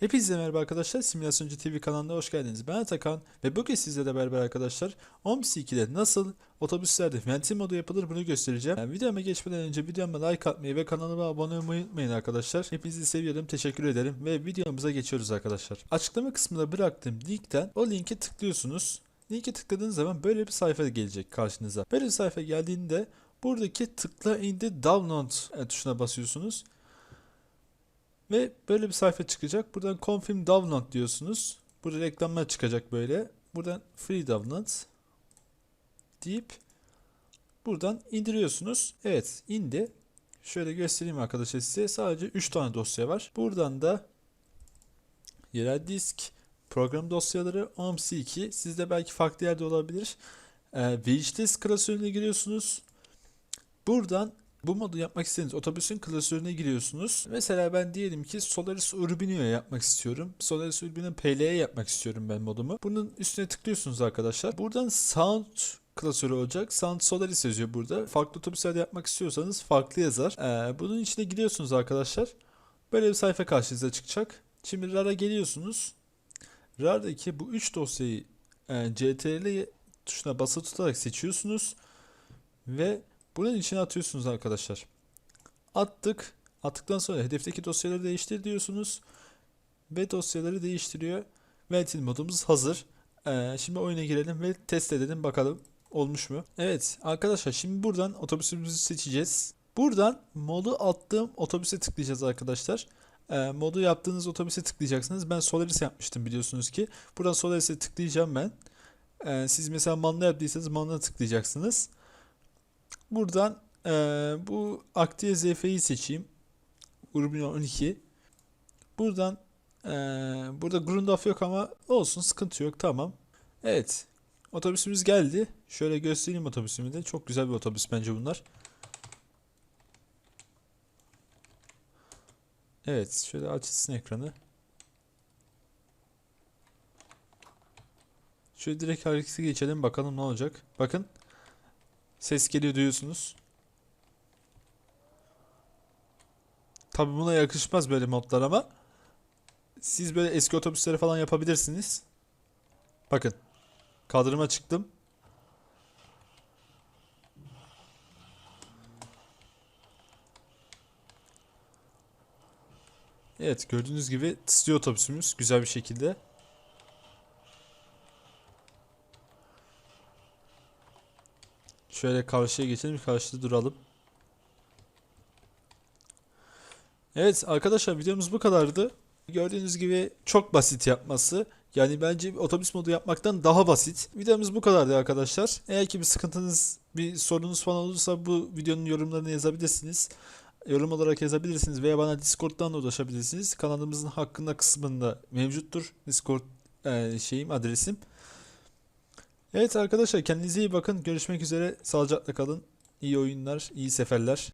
Hepinize merhaba arkadaşlar. Simülasyoncu TV kanalına hoş geldiniz. Ben Atakan ve bugün sizlerle beraber arkadaşlar OMS 2'de nasıl otobüslerde ventil modu yapılır bunu göstereceğim. Yani videoma geçmeden önce videoma like atmayı ve kanalıma abone olmayı unutmayın arkadaşlar. Hepinizi seviyorum, teşekkür ederim ve videomuza geçiyoruz arkadaşlar. Açıklama kısmında bıraktığım linkten o linke tıklıyorsunuz. Linke tıkladığınız zaman böyle bir sayfa gelecek karşınıza. Böyle bir sayfa geldiğinde buradaki tıkla indi download e, tuşuna basıyorsunuz. Ve böyle bir sayfa çıkacak. Buradan confirm download diyorsunuz. Burada reklamlar çıkacak böyle. Buradan free download deyip buradan indiriyorsunuz. Evet indi. Şöyle göstereyim arkadaşlar size. Sadece 3 tane dosya var. Buradan da yerel disk, program dosyaları, OMC2. Sizde belki farklı yerde olabilir. Ee, wishlist klasörüne giriyorsunuz. Buradan bu modu yapmak istediğiniz otobüsün klasörüne giriyorsunuz. Mesela ben diyelim ki Solaris Urbino'ya yapmak istiyorum. Solaris Urbino PL'ye yapmak istiyorum ben modumu. Bunun üstüne tıklıyorsunuz arkadaşlar. Buradan Sound klasörü olacak. Sound Solaris yazıyor burada. Farklı otobüslerde yapmak istiyorsanız farklı yazar. Ee, bunun içine giriyorsunuz arkadaşlar. Böyle bir sayfa karşınıza çıkacak. Şimdi RAR'a geliyorsunuz. RAR'daki bu 3 dosyayı e, CTRL tuşuna basılı tutarak seçiyorsunuz. Ve bunun içine atıyorsunuz arkadaşlar. Attık. Attıktan sonra hedefteki dosyaları değiştir diyorsunuz. Ve dosyaları değiştiriyor. Ventil modumuz hazır. Ee, şimdi oyuna girelim ve test edelim bakalım olmuş mu? Evet arkadaşlar şimdi buradan otobüsümüzü seçeceğiz. Buradan modu attığım otobüse tıklayacağız arkadaşlar. Ee, modu yaptığınız otobüse tıklayacaksınız. Ben Solaris yapmıştım biliyorsunuz ki. Buradan Solaris'e tıklayacağım ben. Ee, siz mesela Manla yaptıysanız Manla tıklayacaksınız. Buradan eee, bu Active ZF'yi seçeyim. Urbino 12. Buradan eee, burada Grundaf yok ama olsun sıkıntı yok tamam. Evet. Otobüsümüz geldi. Şöyle göstereyim otobüsümü de. Çok güzel bir otobüs bence bunlar. Evet. Şöyle açılsın ekranı. Şöyle direkt harekete geçelim bakalım ne olacak. Bakın. Ses geliyor duyuyorsunuz. Tabi buna yakışmaz böyle modlar ama siz böyle eski otobüsleri falan yapabilirsiniz. Bakın. Kaldırıma çıktım. Evet gördüğünüz gibi tıslıyor otobüsümüz güzel bir şekilde. Şöyle karşıya geçelim. Karşıda duralım. Evet arkadaşlar videomuz bu kadardı. Gördüğünüz gibi çok basit yapması. Yani bence otobüs modu yapmaktan daha basit. Videomuz bu kadardı arkadaşlar. Eğer ki bir sıkıntınız, bir sorunuz falan olursa bu videonun yorumlarını yazabilirsiniz. Yorum olarak yazabilirsiniz veya bana Discord'dan da ulaşabilirsiniz. Kanalımızın hakkında kısmında mevcuttur. Discord e, şeyim, adresim. Evet arkadaşlar kendinize iyi bakın. Görüşmek üzere. Sağlıcakla kalın. İyi oyunlar, iyi seferler.